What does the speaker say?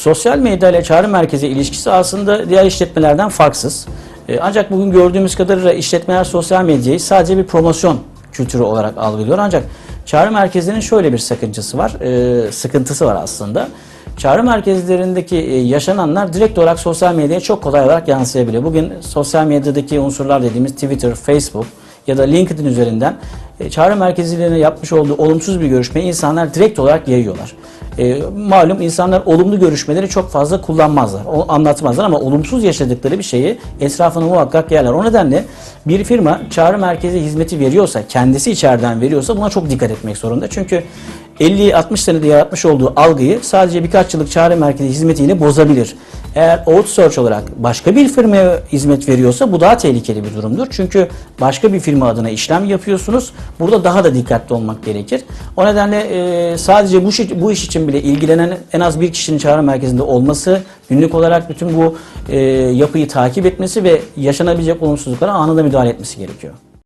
Sosyal medya ile çağrı merkezi ilişkisi aslında diğer işletmelerden farksız. E, Ancak bugün gördüğümüz kadarıyla işletmeler sosyal medyayı sadece bir promosyon kültürü olarak algılıyor. Ancak çağrı merkezlerinin şöyle bir sakıncası var, e, sıkıntısı var aslında. Çağrı merkezlerindeki e, yaşananlar direkt olarak sosyal medyaya çok kolay olarak yansıyabiliyor. Bugün sosyal medyadaki unsurlar dediğimiz Twitter, Facebook ya da LinkedIn üzerinden çağrı merkezlerine yapmış olduğu olumsuz bir görüşmeyi insanlar direkt olarak yayıyorlar. E, malum insanlar olumlu görüşmeleri çok fazla kullanmazlar, o, anlatmazlar ama olumsuz yaşadıkları bir şeyi etrafına muhakkak yerler. O nedenle bir firma çağrı merkezi hizmeti veriyorsa, kendisi içeriden veriyorsa buna çok dikkat etmek zorunda. Çünkü 50-60 senede yaratmış olduğu algıyı sadece birkaç yıllık çağrı merkezi hizmetiyle bozabilir. Eğer outsource olarak başka bir firmaya hizmet veriyorsa bu daha tehlikeli bir durumdur. Çünkü başka bir firma adına işlem yapıyorsunuz. Burada daha da dikkatli olmak gerekir. O nedenle e, sadece bu, bu iş için bile ilgilenen en az bir kişinin çağrı merkezinde olması, günlük olarak bütün bu e, yapıyı takip etmesi ve yaşanabilecek olumsuzluklara anında müdahale etmesi gerekiyor.